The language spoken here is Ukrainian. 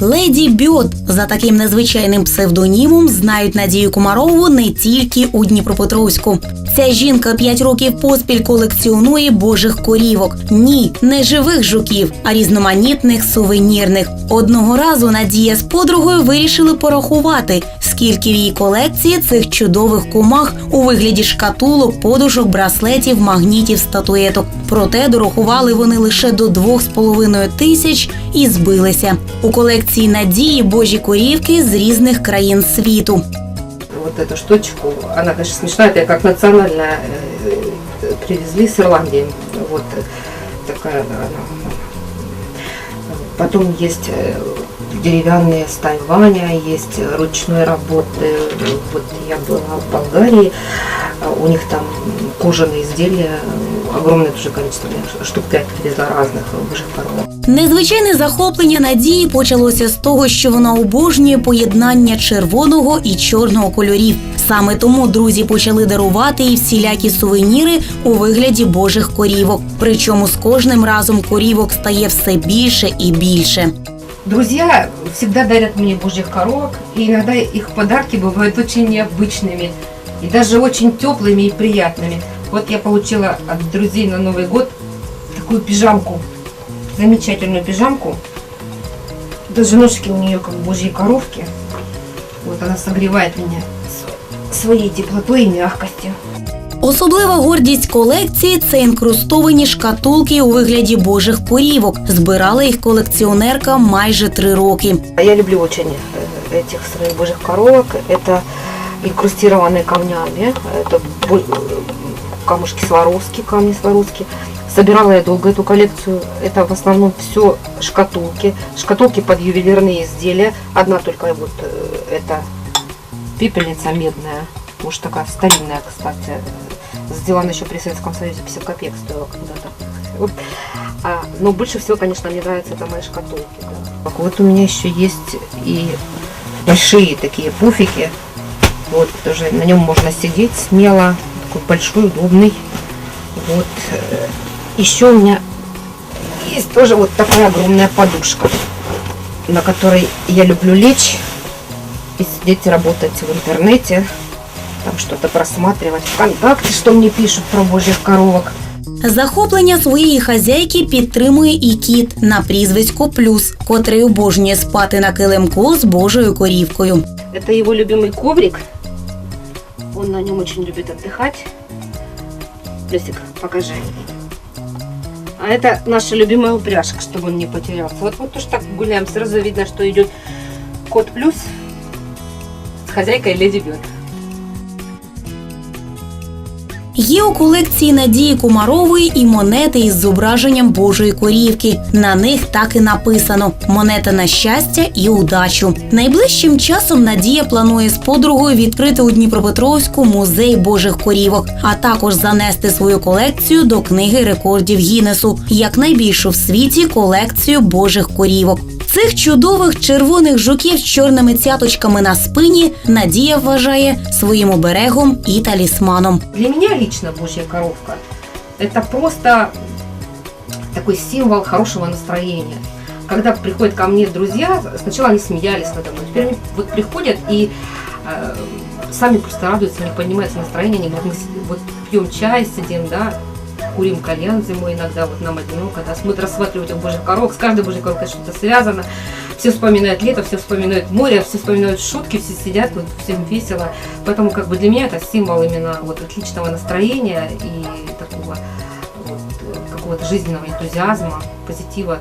Леді Бьот за таким незвичайним псевдонімом знають Надію Комарову не тільки у Дніпропетровську. Ця жінка 5 років поспіль колекціонує божих корівок. Ні, не живих жуків, а різноманітних сувенірних. Одного разу Надія з подругою вирішили порахувати, скільки в її колекції цих чудових комах у вигляді шкатулок, подушок, браслетів, магнітів, статуеток. Проте дорахували вони лише до 2,5 тисяч і збилися. У колекції Надії божі корівки з різних країн світу. Вот эту штучку, она, конечно, смешная, это как национальная, э, привезли с Ирландии. Вот э, такая она. Потом есть э, деревянные с Тайваня, есть ручной работы. Вот я была в Болгарии, а у них там кожаные изделия, огромное тоже количество, я штук 5 привезла разных божьих коровок. Незвичайне захоплення Надії почалося з того, що вона обожнює поєднання червоного і чорного кольорів. Саме тому друзі почали дарувати їй всілякі сувеніри у вигляді божих корівок. Причому з кожним разом корівок стає все більше і більше. Друзья всегда дарят мне божьих коровок, и иногда их подарки бывают очень необычными, и даже очень теплыми и приятными. Вот я получила от друзей на Новый год такую пижамку, замечательную пижамку. Даже ножки у нее как божьи коровки. Вот она согревает меня своей теплотой и мягкостью. Особлива гордість колекції це інкрустовані шкатулки у вигляді божих корівок. Збирала їх колекціонерка майже три роки. Я люблю очень э, этих своих божьих коровок. Это инкрустированные камнями. Это бо- э, камушки Сваровски, камни Сваровски. Собирала я долго эту коллекцию. Это в основном все шкатулки. Шкатулки под ювелирные изделия. Одна только вот э, это пепельница медная. Уж такая старинная, кстати. Сделана еще при Советском Союзе, 50 копеек стоила когда-то. А, но больше всего, конечно, мне нравятся это мои шкатулки. да. Вот у меня еще есть и большие такие пуфики. Вот тоже на нем можно сидеть смело. Такой большой, удобный. Вот. Еще у меня есть тоже вот такая огромная подушка, на которой я люблю лечь и сидеть работать в интернете. Там что-то просматривать, ВКонтакте, что мне пишут про божьих коровок. Захоплення своєї хазяйки підтримує і кіт на прізвисько Плюс, котрий обожнює спати на килимку з божою корівкою. Это его любимый коврик. Он на нем очень любит отдыхать. Плюсик, покажи. А это наша любимая упряжка, чтобы он не потерялся. Вот, вот тоже так гуляем, сразу видно, что идет кот плюс с хозяйкой Леди Бет. Є у колекції Надії Комарової і монети із зображенням Божої корівки. На них так і написано: монета на щастя і удачу. Найближчим часом Надія планує з подругою відкрити у Дніпропетровську музей Божих корівок, а також занести свою колекцію до книги рекордів Гіннесу як найбільшу в світі колекцію Божих корівок. Цих чудових червоних жуків з чорними цяточками на спині Надія вважає своїм оберегом і талісманом. Для меня лично божья коровка это просто такой символ хорошего настроения. Когда приходят ко мне друзья, сначала они смеялись надо мной, теперь они вот приходят и э, сами просто радуются, не поднимается настроение, они говорят, мы с- вот пьем чай, сидим, да, курим кальян зимой иногда, вот нам одиноко, да, смотрят, рассматривают этих божьих коровок, с каждой божьей коровкой что-то связано, все вспоминают лето, все вспоминают море, все вспоминают шутки, все сидят, вот всем весело, Поэтому как бы для меня это символ именно вот отличного настроения и такого вот, э, какого-то жизненного энтузиазма, позитива.